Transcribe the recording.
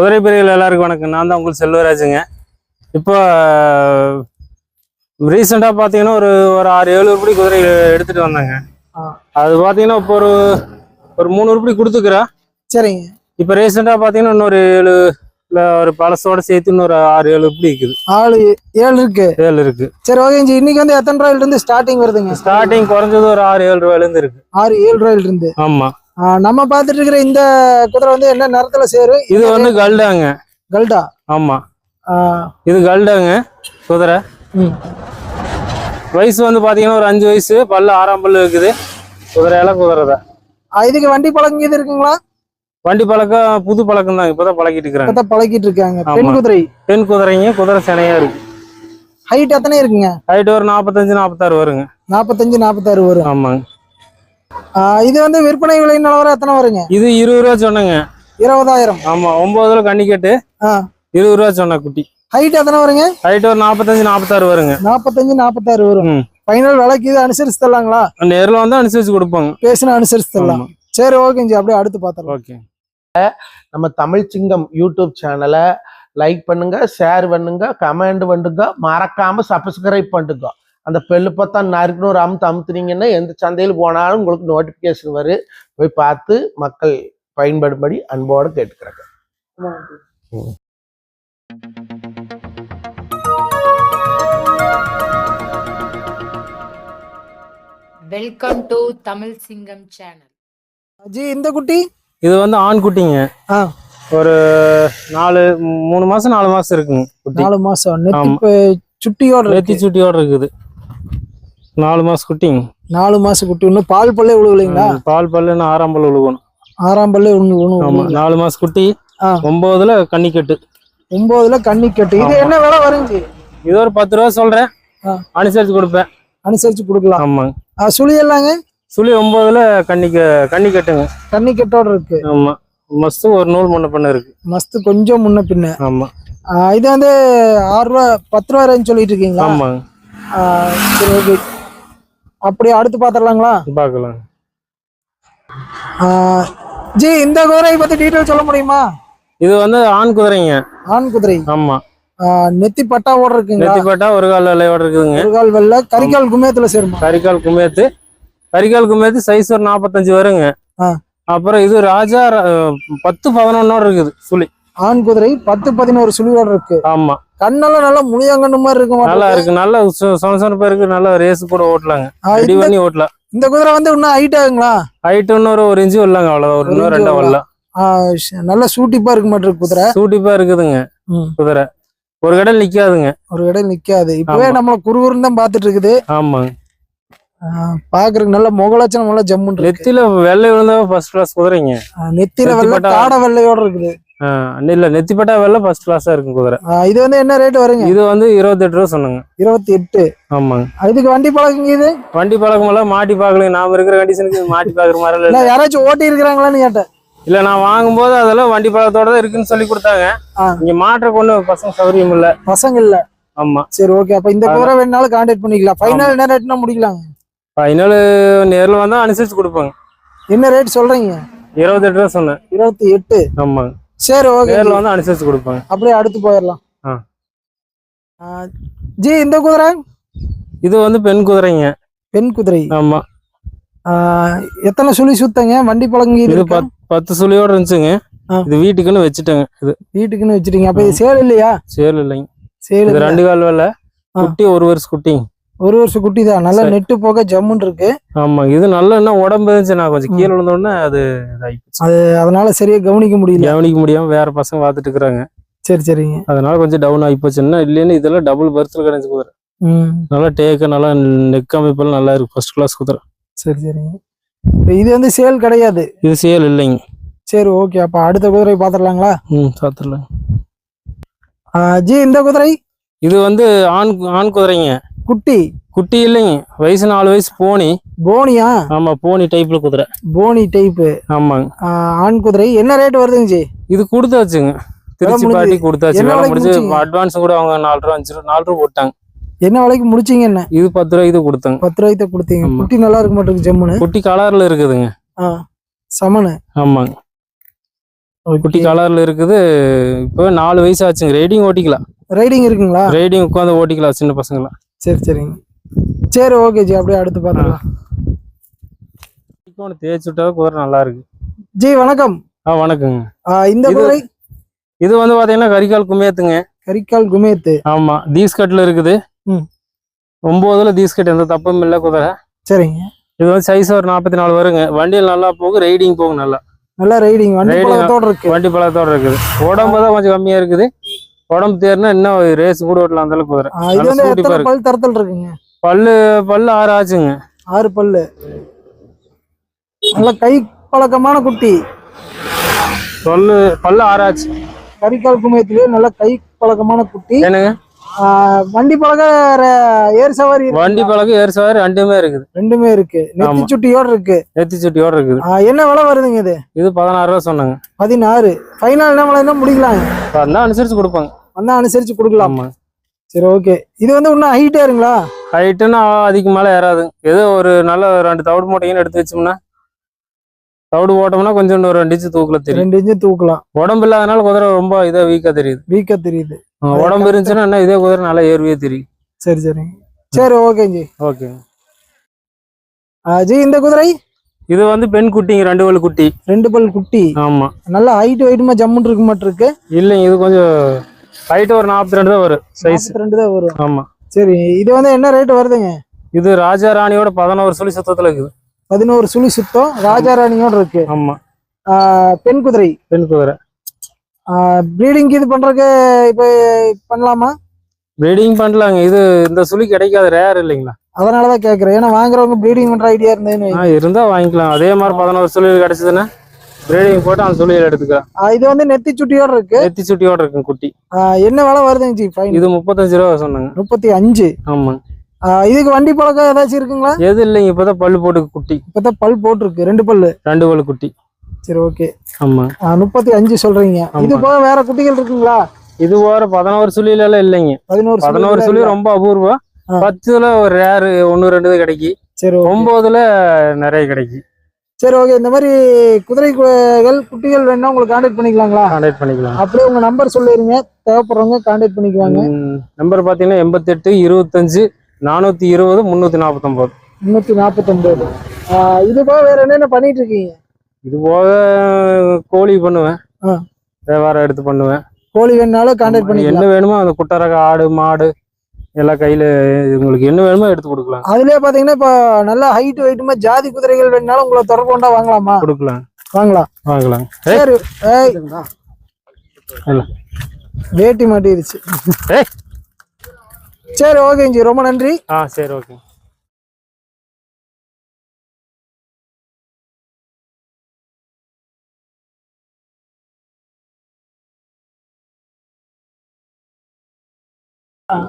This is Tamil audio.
குதிரை பிரிவுகள் எல்லாருக்கும் வணக்கம். நான் தான் உங்களுக்கு செல்வராஜுங்க. இப்போ ரீசெண்டாக பார்த்தீங்கன்னா ஒரு ஒரு ஆறு ஏழு உருப்படி குதிரை எடுத்துட்டு வந்தாங்க. அது பார்த்தீங்கன்னா இப்போ ஒரு ஒரு மூணு உருப்படி கொடுத்துக்கிறேன் சரிங்க. இப்போ ரீசெண்டாக பார்த்தீங்கன்னா இன்னொரு ஏழு இல்லை ஒரு பழசோட சேர்த்து இன்னொரு ஆறு ஏழு உருப்படி இருக்குது. ஆளு ஏழு இருக்கு. ஏழு இருக்கு. சரி ஓகே ஜி இன்னைக்கு வந்து எத்தனை ரூபாயில இருந்து ஸ்டார்டிங் வருதுங்க? ஸ்டார்டிங் குறைஞ்சது ஒரு ஆறு ஏழு ரூபாயிலேருந்து இருக்கு. ஆறு ஏழு ரூபாயில இருந்து ஆமாம் நம்ம பார்த்துட்டு இருக்கிற இந்த குதிரை வந்து என்ன நேரத்துல சேரும் இது வந்து கல்டாங்க. கல்டா? ஆமாம் ஆ, இது கல்டாங்க குதிரை. வயசு வந்து பாத்தீங்கன்னா ஒரு அஞ்சு வயசு பல்லு ஆறாம் பல்லு இருக்குது. குதிரையெல்லாம் குதிரை தான். இதுக்கு வண்டி பழக்கம் இது இருக்குங்களா? வண்டி பழக்கம் புது பழக்கம் தான். இப்பதான் பழக்கிட்டு இருக்கிறாங்க பழக்கிட்டு இருக்காங்க. பெண் ஆமா. குதிரை. பெண் குதிரைங்க குதிரை சினையா இருக்கு. ஹைட் எத்தனை இருக்குங்க? ஹைட் ஒரு நாற்பத்தஞ்சு நாற்பத்தாறு வருங்க. நாற்பத்தஞ்சு நாற்பத்தாறு வரும். ஆமாங்க. இது வந்து விற்பனை விலை நிலவரம் எத்தனை வருங்க? இது இருபது ரூபா சொன்னேங்க. இருபதாயிரம். ஆமா ஒன்பதுல கண்ணிக்கட்டு ஆ. இருபது ரூபா சொன்ன குட்டி. ஹைட் எத்தனை வருங்க? ஹைட் ஒரு நாற்பத்தஞ்சு நாற்பத்தாறு வருங்க. நாற்பத்தஞ்சு நாற்பத்தாறு வரும். ஃபைனல் விலைக்கு இது அனுசரிச்சு தரலாங்களா? நேரில் வந்து அனுசரிச்சு கொடுப்பாங்க. பேசினா அனுசரிச்சு தரலாம். சரி ஓகே ஜி அப்படியே அடுத்து பார்த்துடலாம் ஓகே நம்ம தமிழ் சிங்கம் யூடியூப் சேனலை லைக் பண்ணுங்க ஷேர் பண்ணுங்க கமெண்ட் பண்ணுங்க மறக்காம சப்ஸ்கிரைப் பண்ணுங்க. அந்த பெல்லு பார்த்தா நறுக்குன்னு ஒரு அமுத்து அமுத்துனீங்கன்னா எந்த சந்தையில் போனாலும் உங்களுக்கு நோட்டிஃபிகேஷன் வரும் போய் பார்த்து மக்கள் பயன்படும்படி அன்போடு கேட்டுக்கிறேங்க. வெல்கம் டு தமிழ் சிங்கம் சேனல் ஜி இந்த குட்டி? இது வந்து ஆண் குட்டிங்க. ஒரு நாலு மூணு மாசம் நாலு மாசம் இருக்குங்க குட்டி. நாலு மாசம். சுட்டியோட நெத்தி இருக்கு சுட்டியோட இருக்குது. நாலு மாசம் குட்டிங்க. நாலு மாசம் குட்டி. இன்னும் பால் பல்லே விழுகலைங்களா பால் பல்லுன்னு ஆறாம் பல்லு விழுகணும் ஆறாம் பல்லே ஆமா விழுகல. நாலு மாசம் குட்டி. ஒன்பதுல கன்னிக்கட்டு. ஒன்பதுல கண்ணி கட்டு இது என்ன விலை வருங்க? இது ஒரு பத்து ரூபா சொல்றேன். அனுசரிச்சு கொடுப்பேன். அனுசரிச்சு கொடுக்கலாம். ஆமாங்க சுழி எல்லாங்க? சுழி ஒன்பதுல கன்னிக்க கன்னி கட்டுங்க கண்ணி கட்டோட இருக்கு. ஆமா. மஸ்து ஒரு நூல் முன்ன பண்ண இருக்கு. மஸ்து கொஞ்சம் முன்ன பின்ன. ஆமா. இது வந்து ஆறு ரூபா பத்து ரூபா ரேஞ்ச் சொல்லிட்டு இருக்கீங்களா? ஆமாங்க. சரி ஓகே. அப்படியே அடுத்து பாத்திரலாங்களா? பார்க்கலாம் ஜி இந்த குதிரை பத்தி டீட்டெயில் சொல்ல முடியுமா? இது வந்து ஆண் குதிரைங்க. ஆண் குதிரை. ஆமா. நெத்தி பட்டாவோட இருக்குங்களா? நெத்திப்பட்டா ஒரு கால் விலையோட இருக்குதுங்க. ஒரு கால் வெள்ளை. கரிகால் குமேத்துல சேருமா? கரிகால் குமேத்து. கரிகால் குமேத்து சைஸ் ஒரு நாற்பத்தஞ்சு வருங்க. அப்புறம் இது ராஜா பத்து பதினொன்னோட இருக்குது சுழி. ஆண் குதிரை பத்து பதினோரு சுழியோட இருக்கு. ஆமா. கண்ணெல்லாம் நல்லா முனியாங்கண்ணு மாதிரி இருக்கும் நல்லா இருக்கு. நல்ல சொசனப்பா இருக்கு நல்ல ரேஸ் கூட ஓட்டலாங்க. ரெடி பண்ணி ஓட்டலாம். இந்த குதிரை வந்து இன்னும் ஹைட் ஆகுங்களா? ஹைட் இன்னொரு ஒரு இன்ச்சு வரலாங்க அவ்வளவுதான். ஒரு ஒரு இன்னும் ரெண்டா வரலாம். நல்ல சூட்டிப்பா இருக்க மாட்டிருக்கு குதிரை. சூட்டிப்பா இருக்குதுங்க. குதிரை. ஒரு கடையில் நிக்காதுங்க. ஒரு இடம் நிக்காது. இப்பவே. நம்மள குறுகுறுன்னு தான் பாத்துட்டு இருக்குது. ஆமாங்க. பாக்குறதுக்கு நல்ல முகலட்சணம் நல்லா ஜம்முன்னு நெத்தில வெள்ளை விழுந்தா ஃபர்ஸ்ட் கிளாஸ் குதிரைங்க. ஆ, நெத்தியில நெத்தி வெள்ளை காடை வெள்ளையோட இருக்குது. இல்ல நெத்திப்பட்டா வெள்ளை ஃபர்ஸ்ட் கிளாஸா இருக்கும் குதிரை. இது வந்து என்ன ரேட் வருங்க? இது வந்து இருபத்தெட்டு ரூபா சொன்னாங்க. இருபத்தி எட்டு ஆமாங்க. இதுக்கு வண்டி பழக்கங்க இது? வண்டி பழக்கம் எல்லாம் மாட்டி பார்க்கல நாம இருக்கிற கண்டிஷனுக்கு மாட்டி பாக்குற மாதிரி இல்ல யாராச்சும் ஓட்டி இருக்கிறாங்களான்னு கேட்டேன். இல்ல நான் வாங்கும்போது அதெல்லாம் வண்டி பழக்கத்தோட தான் இருக்குன்னு சொல்லி கொடுத்தாங்க. இங்க மாற்ற கொண்டு பசங்க சௌகரியம் இல்ல. பசங்க இல்ல ஆமா. சரி ஓகே அப்ப இந்த குதிரை வேணாலும் கான்டாக்ட் பண்ணிக்கலாம். ஃபைனல் என்ன ரேட்னா முடிக்கலாங்க? ஃபைனல் நேர்ல வந்தா அனுசரிச்சு கொடுப்பாங்க. என்ன ரேட் சொல்றீங்க? இருபத்தெட்டு ரூபா சொன்னேன். இருபத்தி எட்டு ஆமாங்க. சரி ஓகே நேர்ல வந்து அனுசரிச்சு கொடுப்பாங்க. அப்படியே அடுத்து போயிடலாம். ஆ. ஜி இந்த குதிரை? இது வந்து பெண் குதிரைங்க. பெண் குதிரை. ஆமா. ஆ, எத்தனை சுழி சுத்தங்க? வண்டி பழங்க இது பத்- பத்து சுழியோட இருந்துச்சுங்க. ஆ. இது வீட்டுக்குன்னு வச்சுட்டேங்க இது. வீட்டுக்குன்னு வச்சிருக்கீங்க அப்ப இது சேல் இல்லையா? சேல் இல்லைங்க. சேல் இது. ரெண்டு கால் வேலை. குட்டி ஒரு வருஷம் குட்டிங்க. ஒரு வருஷம் குட்டி தான் நல்லா. நெட்டு போக ஜம்முன்னு இருக்கு. ஆமா இது நல்ல என்ன உடம்பு இருந்துச்சு நான் கொஞ்சம் கீழே விழுந்த உடனே அது இதாயிடுச்சு அதனால சரியா கவனிக்க முடியல. கவனிக்க முடியாம வேற பசங்க பார்த்துட்டு இருக்கிறாங்க. சரி சரிங்க. அதனால கொஞ்சம் டவுன் ஆகி போச்சுன்னா இல்லைன்னு இதெல்லாம் டபுள் பர்த்தில் கிடைச்சு குதிரை நல்லா டேக்க நல்லா நெக் அமைப்பெல்லாம் நல்லா இருக்கு. ஃபர்ஸ்ட் கிளாஸ் குதிரை. சரி சரிங்க. இது வந்து சேல் கிடையாது. இது சேல் இல்லைங்க. சரி ஓகே அப்ப அடுத்த குதிரை பாத்திரலாங்களா? ம் சாத்திரலாம் ஜி இந்த குதிரை? இது வந்து ஆண் ஆண் குதிரைங்க. குட்டி? குட்டி இல்லைங்க. வயசு நாலு வயசு போனி. போனியா? ஆமா போனி டைப்ல குதிரை. போனி டைப்பு ஆமாங்க. ஆண் குதிரை. என்ன ரேட் வருதுங்க ஜி? இது கொடுத்தாச்சுங்க. திருச்சி பாட்டி கொடுத்தாச்சு. வேலை முடிச்சீங்க? அட்வான்ஸ் கூட அவங்க நாலு ரூபா அஞ்சு ரூபா நாலு ரூபா போட்டாங்க. என்ன விலைக்கு முடிச்சீங்க என்ன? இது பத்து ரூபாய்க்கு கொடுத்தாங்க. பத்து ரூபாய்க்கு கொடுத்தீங்க. குட்டி நல்லா இருக்க மாட்டேங்குது ஜம்முன்னு குட்டி கலர்ல இருக்குதுங்க. சமனு. ஆமாங்க. குட்டி கலர்ல இருக்குது. இப்போ நாலு வயசு ஆச்சுங்க. ரைடிங் ஓட்டிக்கலாம். ரைடிங் இருக்குங்களா? ரைடிங் உட்காந்து ஓட்டிக்கலாம் சின்ன பசங்களாம் சரி சரிங்க. சரி ஓகே ஜி. அப்படியே அடுத்து பார்த்துக்கலாம் ஒன்று தேய்ச்சி விட்டா குதிரை நல்லா இருக்கு. ஜி வணக்கம். ஆ வணக்கங்க. இந்த குதிரை இது வந்து பாத்தீங்கன்னா கரிகால் குமியத்துங்க கரிக்கால் குமேத்து. ஆமா தீஸ்கட்ல இருக்குது. ஒன்பதுல தீஸ்கட் எந்த தப்பும் இல்லை குதிரை. சரிங்க. இது வந்து சைஸ் ஒரு நாற்பத்தி நாலு வருங்க. வண்டியில் நல்லா போகும் ரைடிங் போகும் நல்லா. நல்லா ரைடிங் வண்டி பழக்கத்தோட இருக்கு. வண்டி பழக்கத்தோட இருக்குது. உடம்பு தான் கொஞ்சம் கம்மியா இருக்குது. உடம்பு தேர்னா இன்னும் ரேஸ் கூட ஓட்டலாம் அந்த அளவுக்கு குதிரை பல் தரத்தில் இருக்குங்க? பல்லு பல்லு ஆறு ஆச்சுங்க. ஆறு பல்லு. நல்ல கை பழக்கமான குட்டி. பல்லு ஆறு ஆச்சு. கரிக்கால் குமயத்திலேயே நல்ல கை பழக்கமான குட்டி. என்னங்க? வண்டி பழக ஏர் சவாரி. வண்டி பழக்கம் ஏறு சவாரி ரெண்டுமே இருக்குது. ரெண்டுமே இருக்கு. நெத்தி. சுட்டியோட இருக்கு. நெத்தி சுட்டியோட இருக்குது. என்ன விலை வருதுங்க இது? இது பதினாறு ரூபா சொன்னாங்க. பதினாறு. ஃபைனல் என்ன விலை முடிக்கலாங்க. வந்தா அனுசரிச்சு கொடுப்பாங்க. வந்தா அனுசரிச்சு கொடுக்கலாம். சரி ஓகே இது வந்து இன்னும் ஹைட்டா இருங்களா? ஹைட்டுன்னா அதுக்கு மேலே ஏறாது. ஏதோ ஒரு நல்ல ரெண்டு தவிடு மூட்டைங்கன்னு எடுத்து வச்சோம்னா தவிடு போட்டோம்னா கொஞ்சம் ஒரு ரெண்டு இன்ச்சு தூக்கல தெரியும். ரெண்டு இன்ச்சு தூக்கலாம். உடம்பு இல்லாதனால குதிரை ரொம்ப இதா வீக்கா தெரியுது. வீக்கா தெரியுது. உடம்பு இருந்துச்சுன்னா என்ன இதே குதிரை நல்லா ஏர்வியே தெரியும். சரி சரி. சரி ஓகே ஜி. ஓகே ஜி இந்த குதிரை? இது வந்து பெண் குட்டிங்க ரெண்டு வலு குட்டி. ரெண்டு பல் குட்டி. ஆமா. நல்லா ஹைட் வெயிட்டுமா ஜம்முன்னு இருக்க மாட்டு இருக்கு இல்லைங்க இது கொஞ்சம் ஹைட் ஒரு நாற்பத்தி ரெண்டு தான் வரும் சைஸ் ரெண்டு தான் வரும். ஆமா. சரி இது வந்து என்ன ரேட் வருதுங்க? இது ராஜா ராணியோட பதினோரு சொல்லி சுத்தத்துல இருக்குது. பதினோரு சுழி சுத்தம் ராஜாராணியோட இருக்கு. ஆமா. ஆ, பெண் குதிரை. பெண் குதிரை. ப்ரீடிங் இது பண்றதுக்கு இப்ப பண்ணலாமா? ப்ரீடிங் பண்ணலாங்க. இது இந்த சுழி கிடைக்காது ரேர் இல்லைங்களா? அதனாலதான் கேக்குறேன். ஏன்னா வாங்குறவங்க ப்ரீடிங் பண்ற ஐடியா இருந்தேன்னு இருந்தா வாங்கிக்கலாம். அதே மாதிரி பதினோரு சுழி கிடைச்சதுன்னா ப்ரீடிங் போட்டு அந்த சுழியில் எடுத்துக்கலாம் இது வந்து நெத்தி சுட்டியோட இருக்கு. நெத்தி சுட்டியோட இருக்கும் குட்டி. என்ன விலை வருதுங்க ஜி ஃபைன் இது முப்பத்தஞ்சு ரூபா சொன்னாங்க. முப்பத்தி அஞ்சு? ஆமா. இதுக்கு வண்டி பழக்கம் ஏதாச்சும் இருக்குங்களா? எது இல்லைங்க இப்பதான் பல்லு போட்டு குட்டி. இப்பதான் பல் போட்டிருக்கு. ரெண்டு பல்லு? ரெண்டு பல்லு குட்டி. சரி ஓகே. ஆமா. முப்பத்தி அஞ்சு சொல்றீங்க. இது போக வேற குட்டிகள் இருக்குங்களா? இது போற பதினோரு சுழியில எல்லாம் இல்லைங்க. பதினோரு பதினோரு சுழி ரொம்ப அபூர்வம். பத்துல ஒரு ரேரு ஒன்னு ரெண்டு கிடைக்கி. சரி. ஒன்பதுல நிறைய கிடைக்கி. சரி ஓகே இந்த மாதிரி குதிரை குகள் குட்டிகள் வேணா உங்களுக்கு கான்டாக்ட் பண்ணிக்கலாங்களா? கான்டாக்ட் பண்ணிக்கலாம். அப்படியே உங்க நம்பர் சொல்லிருங்க. தேவைப்படுறவங்க கான்டாக்ட் பண்ணிக்குவாங்க. நம்பர் பாத்தீங்கன்னா எண்பத்தெட்டு இருபத்தஞ்சு நானூத்தி இருபது முன்னூத்தி நாற்பத்தொன்பது முன்னூத்தி நாற்பத்தொன்பது இது போக வேற என்னென்ன பண்ணிட்டு இருக்கீங்க? இது போக கோழி பண்ணுவேன். வியாபாரம் எடுத்து பண்ணுவேன். கோழி வேணாலும் கான்டாக்ட் என்ன பண்ணிக்கலாம். வேணுமோ அந்த குட்டரக ஆடு மாடு எல்லாம் கையில உங்களுக்கு என்ன வேணுமோ எடுத்து கொடுக்கலாம். அதுலயே பாத்தீங்கன்னா இப்போ நல்ல ஹைட் வெயிட்டுமா ஜாதி குதிரைகள் வேணாலும் உங்களை தொடர்பு கொண்டா வாங்கலாமா? கொடுக்கலாம். வாங்கலாம். வாங்கலாம். சரி. வேட்டி மாட்டிருச்சு. சரி ஓகேங்க ரொம்ப நன்றி. ஆ சரி ஓகே அஹ்